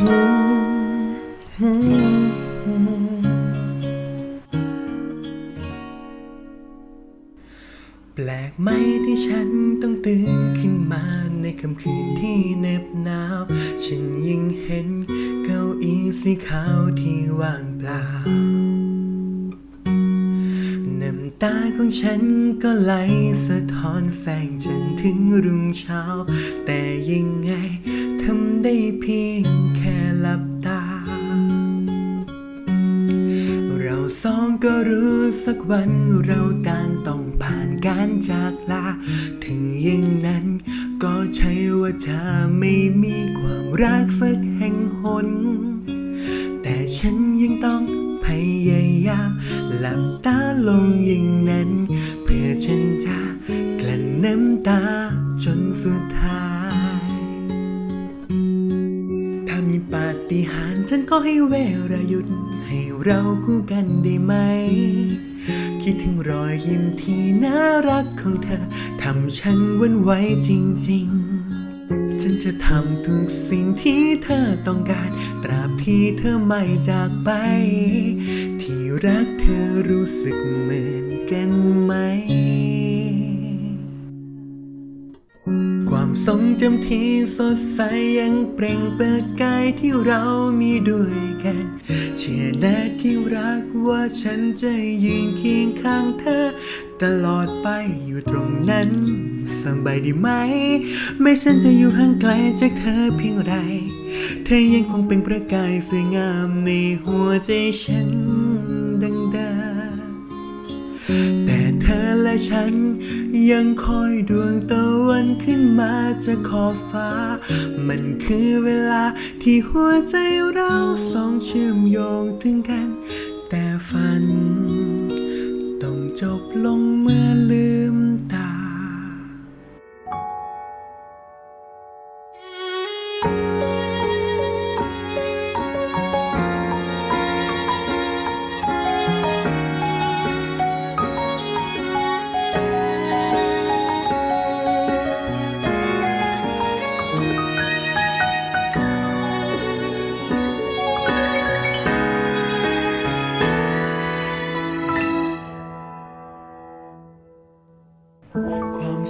แปลกไหมที่ฉันต้องตื่นขึ้นมาในค่ำคืนที่เหน็บหนาว ฉันยิ่งเห็นเก้าอี้สีขาวที่ว่างเปล่า น้ำตาของฉันก็ไหลสะท้อนแสงจันทร์ถึงรุ่งเช้า แต่ยังไง ทำได้เพียงแค่หลับตา เราสองก็รู้สักวันเราต่างต้องผ่านการจากลา ถึงอย่างนั้นก็ใช่ว่าจะไม่มีความรักสักแห่งหน แต่ฉันยังต้องพยายามหลับตาลงอย่างนั้น เพื่อฉันจะกลั้นน้ำตาจนสุดท้าย มีปาฏิหาริย์ฉันก็ให้เวลาหยุด ให้เราคู่กันได้ไหม คิดถึงรอยยิ้มที่น่ารักของเธอทำฉันวันไหวจริง ๆ ฉันจะทำทุกสิ่งที่เธอต้องการ ตราบที่เธอไม่จากไป ที่รักเธอรู้สึกเหมือนกันไหม ความทรงจำที่สดใสยังเปล่งเปิดกายที่เรามีด้วยกัน เชื่อแน่ที่รักว่าฉันจะยืนเคียงข้างเธอ ตลอดไปอยู่ตรงนั้นสบายดีไหม ไม่ฉันจะอยู่ห่างไกลจากเธอเพียงไร เธอยังคงเป็นประกายสวยงามในหัวใจฉันดังเดิม และฉัน ยังคอยดวงตะวันขึ้นมาจะขอบฟ้า มันคือเวลาที่หัวใจเราสองเชื่อมโยงถึงกัน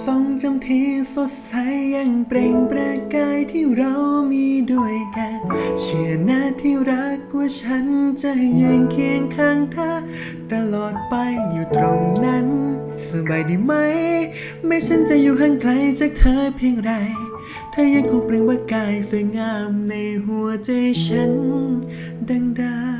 ทรงจำที่สดใสยังเปล่งประกายที่เรามีด้วยกัน เชื่อนะที่รักว่าฉันจะยืนเคียงข้างเธอ ตลอดไปอยู่ตรงนั้น สบายดีไหม ไม่ฉันจะอยู่ห่างไกลจากเธอเพียงไรเธอยังคงเปล่งประกายสวยงามในหัวใจฉันดังดา「